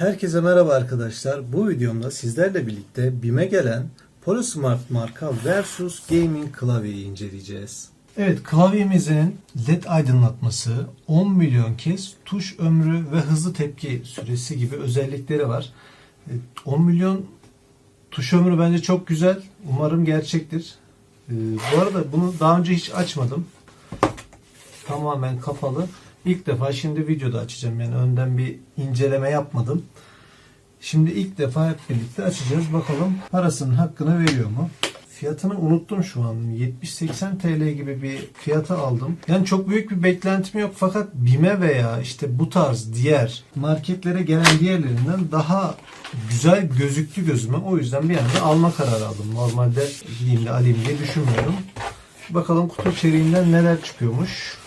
Herkese merhaba arkadaşlar. Bu videomda sizlerle birlikte BİM'e gelen PoloSmart marka Versus Gaming klavyeyi inceleyeceğiz. Evet klavyemizin LED aydınlatması, 10 milyon kez tuş ömrü ve hızlı tepki süresi gibi özellikleri var. Evet, 10 milyon tuş ömrü bence çok güzel. Umarım gerçektir. Ee, bu arada bunu daha önce hiç açmadım. Tamamen kapalı. İlk defa şimdi videoda açacağım. Yani önden bir inceleme yapmadım. Şimdi ilk defa hep birlikte açacağız. Bakalım parasının hakkını veriyor mu? Fiyatını unuttum şu an. 70-80 TL gibi bir fiyata aldım. Yani çok büyük bir beklentim yok fakat BİM'e veya işte bu tarz diğer marketlere gelen diğerlerinden daha güzel gözüktü gözüme. O yüzden bir anda alma kararı aldım. Normalde gideyim de alayım diye düşünmüyorum. Bakalım kutu içeriğinden neler çıkıyormuş.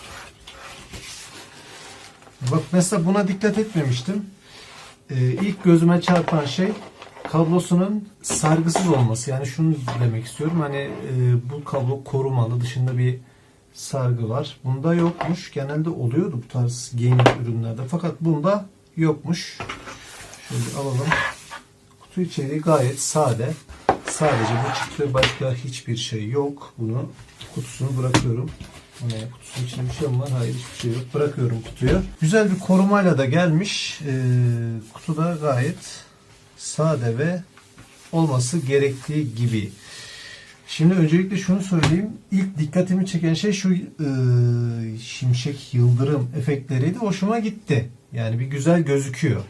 Bak mesela buna dikkat etmemiştim. Ee, ilk gözüme çarpan şey kablosunun sargısız olması. Yani şunu demek istiyorum. Hani e, bu kablo korumalı. Dışında bir sargı var. Bunda yokmuş. Genelde oluyordu bu tarz gaming ürünlerde. Fakat bunda yokmuş. Şöyle alalım. Kutu içeriği gayet sade. Sadece bu çıktı. Başka hiçbir şey yok. Bunu kutusunu bırakıyorum. O ne? Kutusunun içinde bir şey mi var? Hayır hiçbir şey yok. Bırakıyorum kutuyu. Güzel bir korumayla da gelmiş. Ee, kutu da gayet sade ve olması gerektiği gibi. Şimdi öncelikle şunu söyleyeyim. İlk dikkatimi çeken şey şu e, şimşek yıldırım efektleriydi. Hoşuma gitti. Yani bir güzel gözüküyor.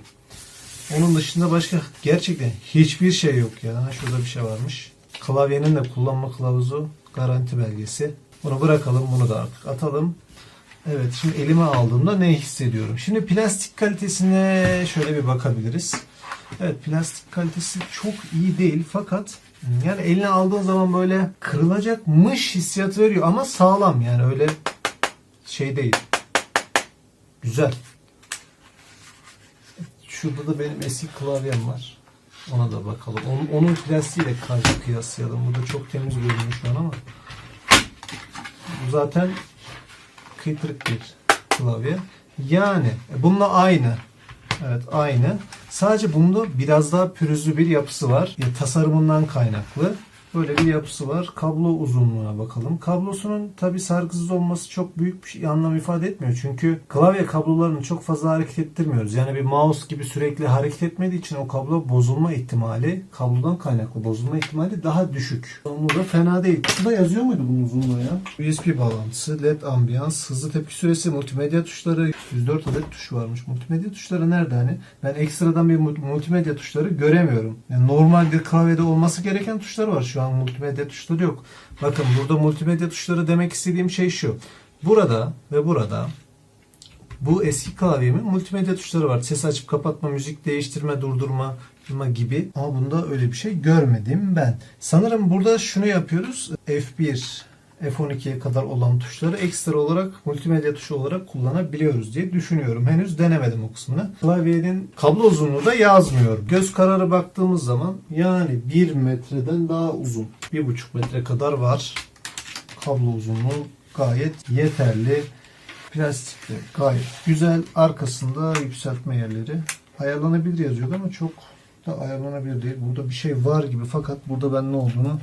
Onun dışında başka gerçekten hiçbir şey yok ya. Şurada bir şey varmış. Klavyenin de kullanma kılavuzu, garanti belgesi. Bunu bırakalım, bunu da artık atalım. Evet, şimdi elime aldığımda ne hissediyorum? Şimdi plastik kalitesine şöyle bir bakabiliriz. Evet, plastik kalitesi çok iyi değil fakat yani eline aldığın zaman böyle kırılacakmış hissiyat veriyor ama sağlam yani öyle şey değil. Güzel. Şurada da benim eski klavyem var. Ona da bakalım. Onun, onun plastiğiyle karşı kıyaslayalım. Bu da çok temiz görünüyor şu an ama. Zaten kıytırık bir klavye. Yani e, bununla aynı. Evet aynı. Sadece bunda biraz daha pürüzlü bir yapısı var. Ya, tasarımından kaynaklı. Böyle bir yapısı var. Kablo uzunluğuna bakalım. Kablosunun tabi sargısız olması çok büyük bir şey, anlam ifade etmiyor. Çünkü klavye kablolarını çok fazla hareket ettirmiyoruz. Yani bir mouse gibi sürekli hareket etmediği için o kablo bozulma ihtimali, kablodan kaynaklı bozulma ihtimali daha düşük. Bu da fena değil. Şurada yazıyor muydu bunun uzunluğu ya? USB bağlantısı, LED ambiyans, hızlı tepki süresi, multimedya tuşları, 104 adet tuş varmış. Multimedya tuşları nerede hani? Ben ekstradan bir multimedya tuşları göremiyorum. Yani normal bir klavyede olması gereken tuşlar var. Şu an multimedya tuşları yok. Bakın burada multimedya tuşları demek istediğim şey şu. Burada ve burada bu eski klavyemin multimedya tuşları var. Ses açıp kapatma, müzik değiştirme, durdurma gibi. Ama bunda öyle bir şey görmedim ben. Sanırım burada şunu yapıyoruz. F1 F12'ye kadar olan tuşları ekstra olarak multimedya tuşu olarak kullanabiliyoruz diye düşünüyorum. Henüz denemedim o kısmını. Klavyenin kablo uzunluğu da yazmıyor. Göz kararı baktığımız zaman yani 1 metreden daha uzun. 1,5 metre kadar var. Kablo uzunluğu gayet yeterli. Plastikli gayet güzel. Arkasında yükseltme yerleri. Ayarlanabilir yazıyordu ama çok da ayarlanabilir değil. Burada bir şey var gibi fakat burada ben ne olduğunu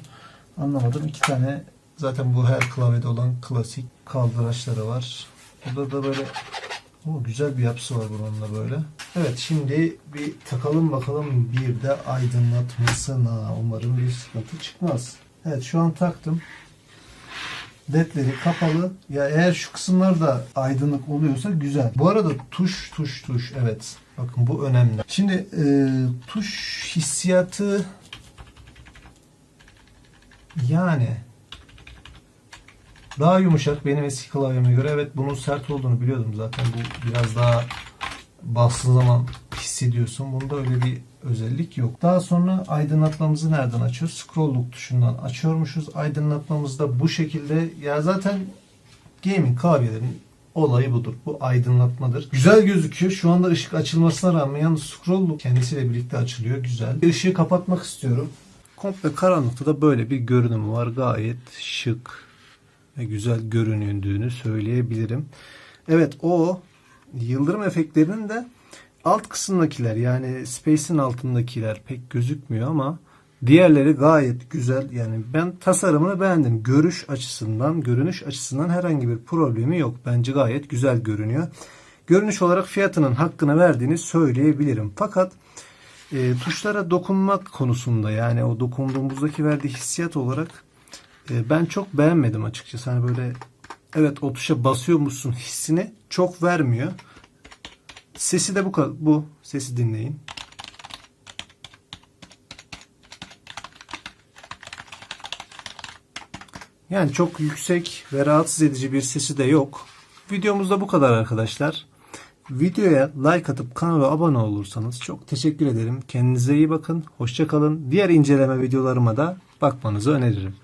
anlamadım. İki tane Zaten bu her klavyede olan klasik kaldıraçları var. Burada da böyle o güzel bir yapısı var bununla böyle. Evet şimdi bir takalım bakalım bir de aydınlatmasına. Umarım bir sıkıntı çıkmaz. Evet şu an taktım. ledleri kapalı. Ya eğer şu kısımlar da aydınlık oluyorsa güzel. Bu arada tuş tuş tuş evet. Bakın bu önemli. Şimdi e, tuş hissiyatı yani daha yumuşak benim eski klavyeme göre. Evet bunun sert olduğunu biliyordum zaten. Bu biraz daha bastığın zaman hissediyorsun. Bunda öyle bir özellik yok. Daha sonra aydınlatmamızı nereden açıyoruz? Scroll'luk tuşundan açıyormuşuz. Aydınlatmamız da bu şekilde. Ya zaten gaming klavyelerin olayı budur. Bu aydınlatmadır. Güzel gözüküyor. Şu anda ışık açılmasına rağmen yalnız scroll'luk kendisiyle birlikte açılıyor. Güzel. Işığı kapatmak istiyorum. Komple karanlıkta da böyle bir görünüm var. Gayet şık güzel görünündüğünü söyleyebilirim. Evet o yıldırım efektlerinin de alt kısımdakiler yani Space'in altındakiler pek gözükmüyor ama diğerleri gayet güzel. Yani ben tasarımını beğendim. Görüş açısından, görünüş açısından herhangi bir problemi yok. Bence gayet güzel görünüyor. Görünüş olarak fiyatının hakkını verdiğini söyleyebilirim. Fakat e, tuşlara dokunmak konusunda yani o dokunduğumuzdaki verdiği hissiyat olarak ben çok beğenmedim açıkçası. Hani böyle evet o tuşa basıyormuşsun hissini çok vermiyor. Sesi de bu kadar. Bu sesi dinleyin. Yani çok yüksek ve rahatsız edici bir sesi de yok. Videomuzda bu kadar arkadaşlar. Videoya like atıp kanala abone olursanız çok teşekkür ederim. Kendinize iyi bakın. Hoşça kalın. Diğer inceleme videolarıma da bakmanızı öneririm.